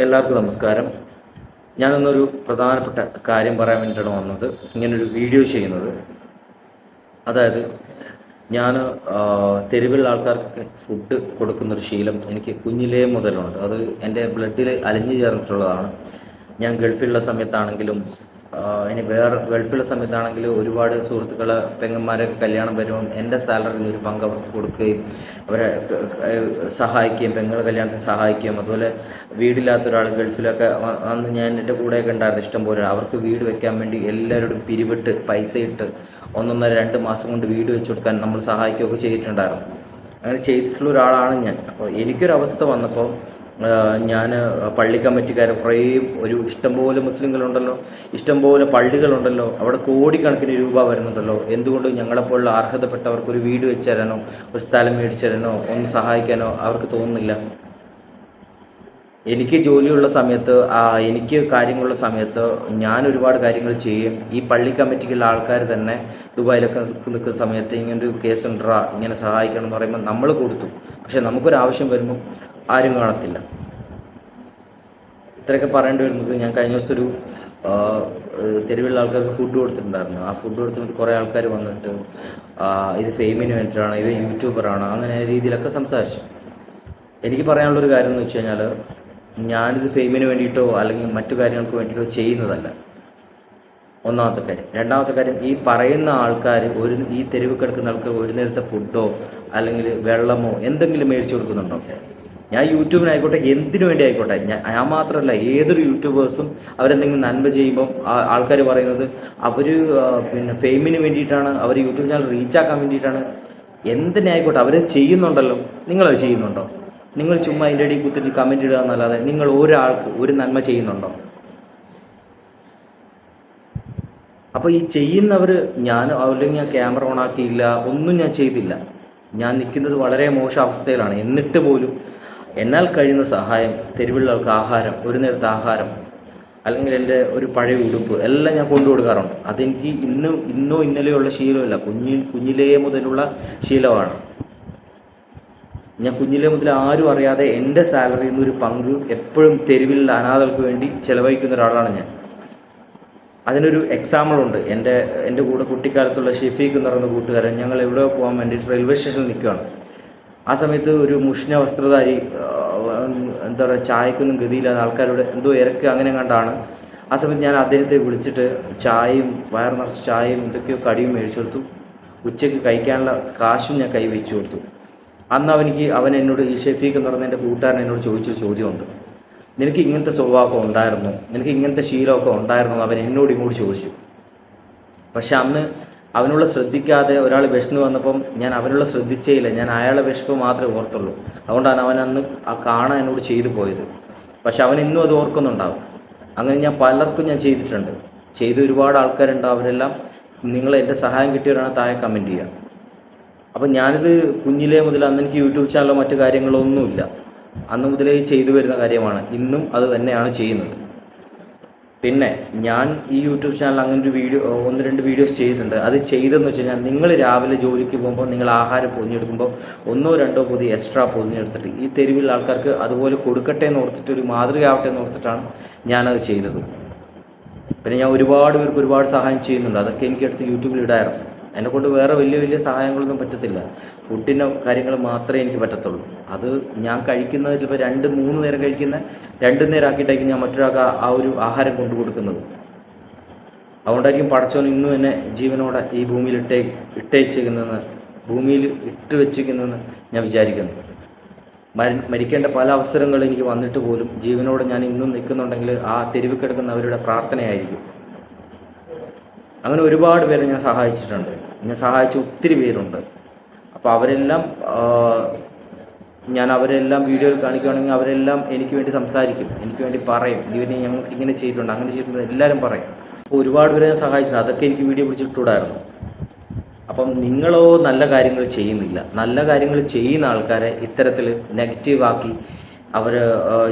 എല്ലാവർക്കും നമസ്കാരം. ഞാനിന്നൊരു പ്രധാനപ്പെട്ട കാര്യം പറയാൻ വേണ്ടിയിട്ടാണ് വന്നത്. ഇങ്ങനൊരു വീഡിയോ ചെയ്യുന്നത്. അതായത് ഞാൻ തെരുവിലുള്ള ആൾക്കാർക്ക് ഫുഡ് കൊടുക്കുന്നൊരു ശീലം എനിക്ക് കുഞ്ഞിലേ മുതലുണ്ട്. അത് എന്റെ ബ്ലഡിൽ അലിഞ്ഞു ചേർന്നിട്ടുള്ളതാണ്. ഞാൻ ഗൾഫിലുള്ള സമയത്താണെങ്കിലും ഇനി വേറെ ഗൾഫിലെ സമയത്താണെങ്കിൽ ഒരുപാട് സുഹൃത്തുക്കളെ പെങ്ങന്മാരൊക്കെ കല്യാണം വരുമ്പം എന്റെ സാലറിയിൽ ഒരു പങ്ക് അവർക്ക് കൊടുക്കുകയും അവരെ സഹായിക്കുകയും പെങ്ങളെ കല്യാണത്തിന് സഹായിക്കുകയും അതുപോലെ വീടില്ലാത്ത ഒരാൾ ഗൾഫിലൊക്കെ അന്ന് ഞാൻ എന്റെ കൂടെയൊക്കെ ഉണ്ടായിരുന്നു ഇഷ്ടം പോലെ. അവർക്ക് വീട് വെക്കാൻ വേണ്ടി എല്ലാവരോടും പിരിവിട്ട് പൈസ ഇട്ട് ഒന്നൊന്നര രണ്ട് മാസം കൊണ്ട് വീട് വെച്ച് കൊടുക്കാൻ നമ്മൾ സഹായിക്കുകയൊക്കെ ചെയ്തിട്ടുണ്ടായിരുന്നു. അങ്ങനെ ചെയ്തിട്ടുള്ള ഒരാളാണ് ഞാൻ. അപ്പോൾ എനിക്കൊരവസ്ഥ വന്നപ്പോൾ ഞാൻ പള്ളി കമ്മിറ്റിക്കാരെ കുറേ ഒരു ഇഷ്ടംപോലെ മുസ്ലിങ്ങളുണ്ടല്ലോ ഇഷ്ടംപോലെ പള്ളികളുണ്ടല്ലോ അവിടെ കോടിക്കണക്കിന് രൂപ വരുന്നുണ്ടല്ലോ എന്തുകൊണ്ട് ഞങ്ങളെപ്പോലുള്ള അർഹതപ്പെട്ടവർക്ക് ഒരു വീട് വെച്ച് തരാനോ ഒരു സ്ഥലം മേടിച്ചു തരാനോ ഒന്ന് സഹായിക്കാനോ അവർക്ക് തോന്നുന്നില്ല? എനിക്ക് ജോലിയുള്ള സമയത്ത് എനിക്ക് കാര്യങ്ങളുള്ള സമയത്ത് ഞാൻ ഒരുപാട് കാര്യങ്ങൾ ചെയ്യും. ഈ പള്ളി കമ്മിറ്റിക്കുള്ള ആൾക്കാർ തന്നെ ദുബായിലൊക്കെ നിൽക്കുന്ന സമയത്ത് ഇങ്ങനൊരു കേസ് ഉണ്ടാ ഇങ്ങനെ സഹായിക്കണം എന്ന് പറയുമ്പോൾ നമ്മൾ കൊടുത്തു. പക്ഷെ നമുക്കൊരു ആവശ്യം വരുമ്പോൾ ആരും കാണത്തില്ല. ഇത്രയൊക്കെ പറയേണ്ടി വരുന്നത് ഞാൻ കഴിഞ്ഞ ദിവസം ഒരു തെരുവിലുള്ള ആൾക്കാർക്ക് ഫുഡ് കൊടുത്തിട്ടുണ്ടായിരുന്നു. ആ ഫുഡ് കൊടുത്തിട്ട് കുറേ ആൾക്കാർ വന്നിട്ട് ഇത് ഫെയിമിന് വേണ്ടിയിട്ടാണ് ഇത് യൂട്യൂബറാണ് അങ്ങനെ രീതിയിലൊക്കെ സംസാരിച്ചു. എനിക്ക് പറയാനുള്ളൊരു കാര്യം എന്ന് വെച്ച് കഴിഞ്ഞാൽ ഞാനിത് ഫെയിമിന് വേണ്ടിയിട്ടോ അല്ലെങ്കിൽ മറ്റു കാര്യങ്ങൾക്ക് വേണ്ടിയിട്ടോ ചെയ്യുന്നതല്ല. ഒന്നാമത്തെ കാര്യം. രണ്ടാമത്തെ കാര്യം ഈ പറയുന്ന ആൾക്കാർ ഒരു ഈ തെരുവ് കിടക്കുന്ന ആൾക്ക് ഒരു നേരത്തെ ഫുഡോ അല്ലെങ്കിൽ വെള്ളമോ എന്തെങ്കിലും മേടിച്ചു കൊടുക്കുന്നുണ്ടോ? ഞാൻ യൂട്യൂബിനായിക്കോട്ടെ എന്തിനു വേണ്ടി ആയിക്കോട്ടെ ഞാൻ മാത്രമല്ല ഏതൊരു യൂട്യൂബേഴ്സും അവരെന്തെങ്കിലും നന്മ ചെയ്യുമ്പോൾ ആൾക്കാർ പറയുന്നത് അവർ പിന്നെ ഫെയിമിന് വേണ്ടിയിട്ടാണ് അവർ യൂട്യൂബ് ചാനൽ റീച്ചാക്കാൻ വേണ്ടിയിട്ടാണ്. എന്തിനെ ആയിക്കോട്ടെ അവർ ചെയ്യുന്നുണ്ടല്ലോ. നിങ്ങളത് ചെയ്യുന്നുണ്ടോ? നിങ്ങൾ ചുമ്മാ അതിന്റെ ഇടയിൽ കുത്തിട്ട് കമന്റ് ഇടുക എന്നല്ലാതെ നിങ്ങൾ ഒരാൾക്ക് ഒരു നന്മ ചെയ്യുന്നുണ്ടോ? അപ്പോൾ ഈ ചെയ്യുന്നവർ ഞാൻ അല്ലെങ്കിൽ ഞാൻ ക്യാമറ ഓൺ ആക്കിയില്ല ഒന്നും ഞാൻ ചെയ്തില്ല. ഞാൻ നിൽക്കുന്നത് വളരെ മോശം അവസ്ഥയിലാണ്. എന്നിട്ട് പോലും എന്നാൽ കഴിയുന്ന സഹായം തെരുവുള്ളവർക്ക് ആഹാരം ഒരു നേരത്തെ ആഹാരം അല്ലെങ്കിൽ എന്റെ ഒരു പഴയ ഉടുപ്പ് എല്ലാം ഞാൻ കൊണ്ടു കൊടുക്കാറുണ്ട്. അതെനിക്ക് ഇന്നും ഇന്നോ ഇന്നലെയോ ഉള്ള ശീലമല്ല. കുഞ്ഞി കുഞ്ഞിലേ മുതലുള്ള ശീലമാണ്. ഞാൻ കുഞ്ഞിലേ മുതൽ ആരും അറിയാതെ എന്റെ സാലറിയിൽ നിന്ന് ഒരു പങ്ക് എപ്പോഴും തെരുവിലുള്ള അനാഥർക്ക് വേണ്ടി ചെലവഴിക്കുന്ന ഒരാളാണ് ഞാൻ. അതിനൊരു എക്സാമ്പിളുണ്ട് എന്റെ എന്റെ കൂടെ കുട്ടിക്കാലത്തുള്ള ഷെഫീഖ് എന്ന് പറയുന്ന കൂട്ടുകാരൻ ഞങ്ങൾ എവിടെ പോകാൻ വേണ്ടിയിട്ട് റെയിൽവേ സ്റ്റേഷനിൽ നിൽക്കുകയാണ് ആ സമയത്ത് ഒരു മുഷ്ണ വസ്ത്രധാരി എന്താ പറയുക ചായക്കൊന്നും ഗതിയില്ലാതെ ആൾക്കാരോട് എന്തോ ഇറക്കുക അങ്ങനെ കണ്ടാണ് ആ സമയത്ത് ഞാൻ അദ്ദേഹത്തെ വിളിച്ചിട്ട് ചായയും വയർ നിറച്ച് ചായയും എന്തൊക്കെയോ കടിയും മേടിച്ചു കൊടുത്തു. ഉച്ചയ്ക്ക് കഴിക്കാനുള്ള കാശും ഞാൻ കൈ വെച്ചു കൊടുത്തു. അന്ന് അവനിക്ക് അവൻ എന്നോട് ഈ ഷെഫീഖ് എന്ന് പറഞ്ഞ എന്റെ കൂട്ടുകാരൻ എന്നോട് ചോദിച്ചൊരു ചോദ്യമുണ്ട്. നിനക്ക് ഇങ്ങനത്തെ സ്വഭാവമൊക്കെ ഉണ്ടായിരുന്നു? നിനക്ക് ഇങ്ങനത്തെ ശീലമൊക്കെ ഉണ്ടായിരുന്നു അവൻ എന്നോട് ഇങ്ങോട്ട് ചോദിച്ചു. പക്ഷെ അന്ന് അവനുള്ള ശ്രദ്ധിക്കാതെ ഒരാൾ വിശന്ന് വന്നപ്പം ഞാൻ അവനുള്ള ശ്രദ്ധിച്ചേയില്ല. ഞാൻ അയാളെ വിശപ്പ് മാത്രമേ ഓർത്തുള്ളൂ. അതുകൊണ്ടാണ് അവൻ അന്ന് ആ കാണാൻ എന്നോട് ചെയ്തു പോയത്. പക്ഷെ അവൻ ഇന്നും അത് ഓർക്കുന്നുണ്ടാവും. അങ്ങനെ ഞാൻ പലർക്കും ഞാൻ ചെയ്തിട്ടുണ്ട്. ചെയ്ത ഒരുപാട് ആൾക്കാരുണ്ട്. അവരെല്ലാം നിങ്ങൾ എന്റെ സഹായം കിട്ടിയവരാണ് താഴെ കമന്റ് ചെയ്യുക. അപ്പം ഞാനിത് കുഞ്ഞിലേ മുതൽ അന്ന് എനിക്ക് യൂട്യൂബ് ചാനലോ മറ്റു കാര്യങ്ങളോ ഒന്നുമില്ല. അന്ന് മുതലേ ചെയ്തു വരുന്ന കാര്യമാണ്. ഇന്നും അത് തന്നെയാണ് ചെയ്യുന്നത്. പിന്നെ ഞാൻ ഈ യൂട്യൂബ് ചാനൽ അങ്ങനെ ഒരു വീഡിയോ ഒന്ന് രണ്ട് വീഡിയോസ് ചെയ്തിട്ടുണ്ട്. അത് ചെയ്തെന്ന് വെച്ച് കഴിഞ്ഞാൽ നിങ്ങൾ രാവിലെ ജോലിക്ക് പോകുമ്പോൾ നിങ്ങൾ ആഹാരം പൊതിഞ്ഞെടുക്കുമ്പോൾ ഒന്നോ രണ്ടോ പൊതി എക്സ്ട്രാ പൊതിഞ്ഞെടുത്തിട്ട് ഈ തെരുവിലുള്ള ആൾക്കാർക്ക് അതുപോലെ കൊടുക്കട്ടെ എന്ന് ഓർത്തിട്ട് ഒരു മാതൃകയാവട്ടെ എന്ന് ഓർത്തിട്ടാണ് ഞാനത് ചെയ്തത്. പിന്നെ ഞാൻ ഒരുപാട് പേർക്ക് ഒരുപാട് സഹായം ചെയ്യുന്നുണ്ട്. അതൊക്കെ എനിക്കടുത്ത് യൂട്യൂബിൽ ഇടായിരുന്നു. എന്നെ കൊണ്ട് വേറെ വലിയ വലിയ സഹായങ്ങളൊന്നും പറ്റത്തില്ല. ഫുഡിന്റെ കാര്യങ്ങൾ മാത്രമേ എനിക്ക് പറ്റത്തുള്ളൂ. അത് ഞാൻ കഴിക്കുന്നത് ചിലപ്പോൾ രണ്ട് മൂന്ന് നേരം കഴിക്കുന്ന രണ്ട് നേരം ആക്കിയിട്ടായിരിക്കും ഞാൻ മറ്റൊരാൾക്ക് ആ- ആ ഒരു ആഹാരം കൊണ്ടു കൊടുക്കുന്നത്. അതുകൊണ്ടായിരിക്കും പടച്ചോൻ ഇന്നും എന്നെ ജീവനോടെ ഈ ഭൂമിയിൽ ഇട്ടേ ഇട്ടേച്ചിരിക്കുന്നതെന്ന് ഭൂമിയിൽ ഇട്ട് വെച്ചിരിക്കുന്നതെന്ന് ഞാൻ വിചാരിക്കുന്നു. മരി മരിക്കേണ്ട പല അവസരങ്ങളും എനിക്ക് വന്നിട്ട് പോലും ജീവനോടെ ഞാൻ ഇന്നും നിൽക്കുന്നുണ്ടെങ്കിൽ ആ തെരുവ് കിടക്കുന്നവരുടെ പ്രാർത്ഥനയായിരിക്കും. അങ്ങനെ ഒരുപാട് പേരെ ഞാൻ സഹായിച്ചിട്ടുണ്ട്. ഞാൻ സഹായിച്ച ഒത്തിരി പേരുണ്ട്. അപ്പോൾ അവരെല്ലാം ഞാൻ അവരെല്ലാം വീഡിയോയിൽ കാണിക്കുകയാണെങ്കിൽ അവരെല്ലാം എനിക്ക് വേണ്ടി സംസാരിക്കും. എനിക്ക് വേണ്ടി പറയും. ഇവനെ ഞങ്ങൾക്ക് ഇങ്ങനെ ചെയ്തിട്ടുണ്ട്. അങ്ങനെ ചെയ്തിട്ടുണ്ട്. എല്ലാവരും പറയും. അപ്പോൾ ഒരുപാട് പേരെ ഞാൻ സഹായിച്ചിട്ടുണ്ട്. അതൊക്കെ എനിക്ക് വീഡിയോ പിടിച്ചിട്ടുണ്ടായിരുന്നു അപ്പം നിങ്ങളോ നല്ല കാര്യങ്ങൾ ചെയ്യുന്നില്ല. നല്ല കാര്യങ്ങൾ ചെയ്യുന്ന ആൾക്കാരെ ഇത്തരത്തിൽ നെഗറ്റീവാക്കി അവർ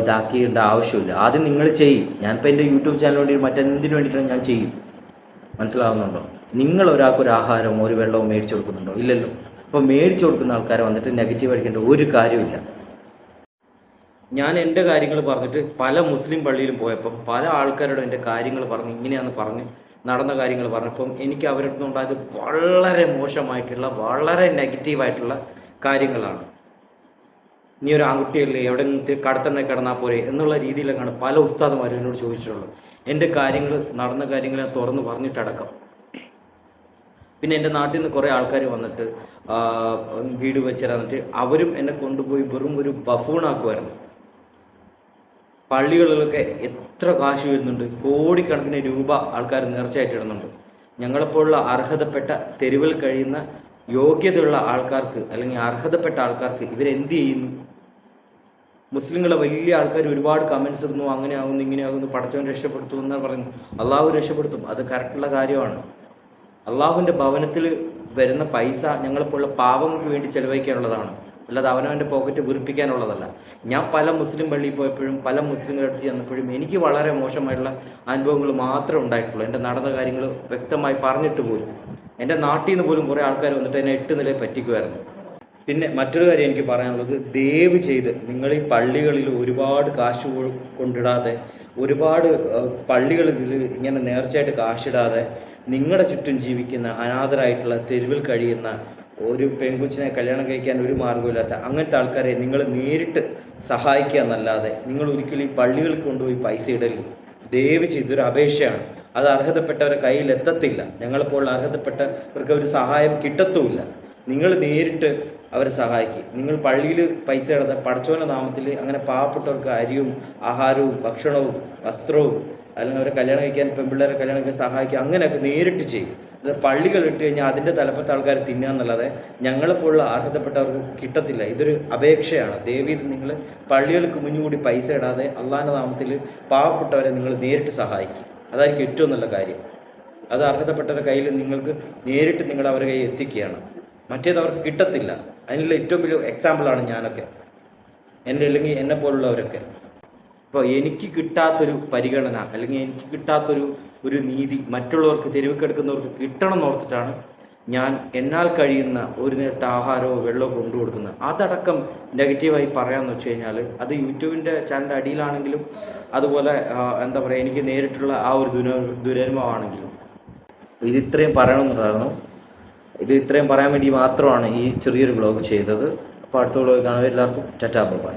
ഇതാക്കിയേണ്ട ആവശ്യമില്ല. ആദ്യം നിങ്ങൾ ചെയ്യും. ഞാനിപ്പോൾ എന്റെ യൂട്യൂബ് ചാനൽ വേണ്ടി മറ്റെന്തിനു വേണ്ടിയിട്ടാണ് ഞാൻ ചെയ്യും? മനസ്സിലാവുന്നുണ്ടോ? നിങ്ങൾ ഒരാൾക്ക് ഒരു ആഹാരമോ ഒരു വെള്ളമോ മേടിച്ചു കൊടുക്കുന്നുണ്ടോ? ഇല്ലല്ലോ. അപ്പോൾ മേടിച്ചു കൊടുക്കുന്ന ആൾക്കാരെ വന്നിട്ട് നെഗറ്റീവ് അടിക്കേണ്ട ഒരു കാര്യമില്ല ഞാൻ എന്റെ കാര്യങ്ങൾ പറഞ്ഞിട്ട് പല മുസ്ലിം പള്ളിയിലും പോയപ്പം പല ആൾക്കാരോടും എന്റെ കാര്യങ്ങൾ പറഞ്ഞ് ഇങ്ങനെയാണെന്ന് പറഞ്ഞ് നടന്ന കാര്യങ്ങൾ പറഞ്ഞപ്പം എനിക്ക് അവരുടെ അടുത്ത് ഉണ്ടായത് വളരെ മോശമായിട്ടുള്ള വളരെ നെഗറ്റീവായിട്ടുള്ള കാര്യങ്ങളാണ്. നീ ഒരു ആൺകുട്ടിയല്ലേ എവിടെ നിന്ന് കടത്തണ്ണ കിടന്നാൽ പോരെ എന്നുള്ള രീതിയിലൊക്കെയാണ് പല ഉസ്താദുമാരും എന്നോട് ചോദിച്ചിട്ടുള്ളത്. എന്റെ കാര്യങ്ങൾ നടന്ന കാര്യങ്ങൾ ഞാൻ തുറന്ന് പറഞ്ഞിട്ടടക്കം. പിന്നെ എന്റെ നാട്ടിൽ നിന്ന് കുറേ ആൾക്കാർ വന്നിട്ട് വീട് വെച്ച് തന്നിട്ട് അവരും എന്നെ കൊണ്ടുപോയി വെറും ഒരു ബഫൂണാക്കുമായിരുന്നു പള്ളികളിലൊക്കെ എത്ര കാശ് വരുന്നുണ്ട് കോടിക്കണക്കിന് രൂപ ആൾക്കാർ നേർച്ചയായിട്ട് ഇടുന്നുണ്ട് ഞങ്ങളെപ്പോലുള്ള അർഹതപ്പെട്ട തെരുവിൽ കഴിയുന്ന യോഗ്യതയുള്ള ആൾക്കാർക്ക് അല്ലെങ്കിൽ അർഹതപ്പെട്ട ആൾക്കാർക്ക് ഇവരെന്ത് ചെയ്യുന്നു? മുസ്ലിങ്ങളെ വലിയ ആൾക്കാർ ഒരുപാട് കമൻസ് ഇടുന്നു അങ്ങനെ ആകുന്നു ഇങ്ങനെ ആകുന്നു പടച്ചവൻ രക്ഷപ്പെടുത്തു എന്നാണ് പറയുന്നത് അള്ളാഹു രക്ഷപ്പെടുത്തും. അത് കറക്റ്റുള്ള കാര്യമാണ്. അള്ളാഹുവിന്റെ ഭവനത്തിൽ വരുന്ന പൈസ ഞങ്ങളെപ്പോലുള്ള പാവങ്ങൾക്ക് വേണ്ടി ചെലവഴിക്കാനുള്ളതാണ്. അല്ലാതെ അവനവന്റെ പോക്കറ്റ് വീർപ്പിക്കാനുള്ളതല്ല ഞാൻ പല മുസ്ലിം പള്ളിയിൽ പോയപ്പോഴും പല മുസ്ലിങ്ങളുടെ അടുത്ത് ചെന്നപ്പോഴും എനിക്ക് വളരെ മോശമായിട്ടുള്ള അനുഭവങ്ങൾ മാത്രമേ ഉണ്ടായിട്ടുള്ളൂ. എന്റെ നടന്ന കാര്യങ്ങൾ വ്യക്തമായി പറഞ്ഞിട്ട് പോലും. എന്റെ നാട്ടിൽ നിന്ന് പോലും കുറേ ആൾക്കാർ വന്നിട്ട് എന്നെ എട്ട് നിലയിൽ പറ്റിക്കുമായിരുന്നു പിന്നെ മറ്റൊരു കാര്യം എനിക്ക് പറയാനുള്ളത് ദയവ് ചെയ്ത് നിങ്ങൾ ഈ പള്ളികളിൽ ഒരുപാട് കാശ് കൊണ്ടിടാതെ ഒരുപാട് പള്ളികളിൽ ഇങ്ങനെ നേർച്ചയായിട്ട് കാശിടാതെ നിങ്ങളുടെ ചുറ്റും ജീവിക്കുന്ന അനാഥരായിട്ടുള്ള തെരുവിൽ കഴിയുന്ന ഒരു പെൺകുച്ചിനെ കല്യാണം കഴിക്കാൻ ഒരു മാർഗമില്ലാത്ത അങ്ങനത്തെ ആൾക്കാരെ നിങ്ങൾ നേരിട്ട് സഹായിക്കുക എന്നല്ലാതെ നിങ്ങൾ ഒരിക്കലും ഈ പള്ളികളിൽ കൊണ്ടുപോയി പൈസ ഇടൽ ദയവ് ചെയ്തൊരു അപേക്ഷയാണ്. അത് അർഹതപ്പെട്ടവരുടെ കയ്യിൽ എത്തത്തില്ല. ഞങ്ങളെപ്പോലുള്ള അർഹതപ്പെട്ടവർക്ക് ഒരു സഹായം കിട്ടത്തുമില്ല. നിങ്ങൾ നേരിട്ട് അവരെ സഹായിക്കും. നിങ്ങൾ പള്ളിയിൽ പൈസ ഇടാതെ പടച്ചോന നാമത്തിൽ അങ്ങനെ പാവപ്പെട്ടവർക്ക് അരിയും ആഹാരവും ഭക്ഷണവും വസ്ത്രവും അല്ലെങ്കിൽ അവരെ കല്യാണം കഴിക്കാൻ പെൺപിള്ളേരെ കല്യാണം കഴിക്കാൻ സഹായിക്കുക അങ്ങനെയൊക്കെ നേരിട്ട് ചെയ്യും. അത് പള്ളികൾ ഇട്ട് കഴിഞ്ഞാൽ അതിന്റെ തലപ്പത്തെ ആൾക്കാർ തിന്നുക എന്നുള്ളത് ഞങ്ങളെപ്പോലുള്ള അർഹതപ്പെട്ടവർക്ക് കിട്ടത്തില്ല. ഇതൊരു അപേക്ഷയാണ്. ദേവീത് നിങ്ങൾ പള്ളികൾക്ക് മുന്നുകൂടി പൈസ ഇടാതെ അള്ളാഹിന്റെ നാമത്തിൽ പാവപ്പെട്ടവരെ നിങ്ങൾ നേരിട്ട് സഹായിക്കും. അതായിരിക്കും ഏറ്റവും നല്ല കാര്യം. അത് അർഹതപ്പെട്ടവരുടെ കയ്യിൽ നിങ്ങൾക്ക് നേരിട്ട് നിങ്ങൾ അവരുടെ കയ്യിൽ എത്തിക്കുകയാണ്. മറ്റേത് അവർക്ക് കിട്ടത്തില്ല. അതിനുള്ള ഏറ്റവും വലിയ എക്സാമ്പിളാണ് ഞാനൊക്കെ. എന്റെ അല്ലെങ്കിൽ എന്നെ പോലുള്ളവരൊക്കെ. ഇപ്പോൾ എനിക്ക് കിട്ടാത്തൊരു പരിഗണന അല്ലെങ്കിൽ എനിക്ക് കിട്ടാത്തൊരു ഒരു നീതി മറ്റുള്ളവർക്ക് തെരുവിക്കെടുക്കുന്നവർക്ക് കിട്ടണം എന്ന് ഓർത്തിട്ടാണ് ഞാൻ എന്നാൽ കഴിയുന്ന ഒരു നേരത്തെ ആഹാരമോ വെള്ളമോ കൊണ്ടു കൊടുക്കുന്നത്. അതടക്കം നെഗറ്റീവായി പറയാമെന്ന് വെച്ച് കഴിഞ്ഞാൽ അത് യൂട്യൂബിന്റെ ചാനലിന്റെ അടിയിലാണെങ്കിലും അതുപോലെ എന്താ പറയുക എനിക്ക് നേരിട്ടുള്ള ആ ഒരു ദുര ദുരനുഭവമാണെങ്കിലും. ഇത് ഇത്രയും പറയണമെന്നുണ്ടായിരുന്നു. ഇത് ഇത്രയും പറയാൻ വേണ്ടി മാത്രമാണ് ഈ ചെറിയൊരു ബ്ലോഗ് ചെയ്തത്. അപ്പോൾ അടുത്ത വ്ലോഗ് കാണുമ്പോൾ എല്ലാവർക്കും ടാറ്റാ ബൈ.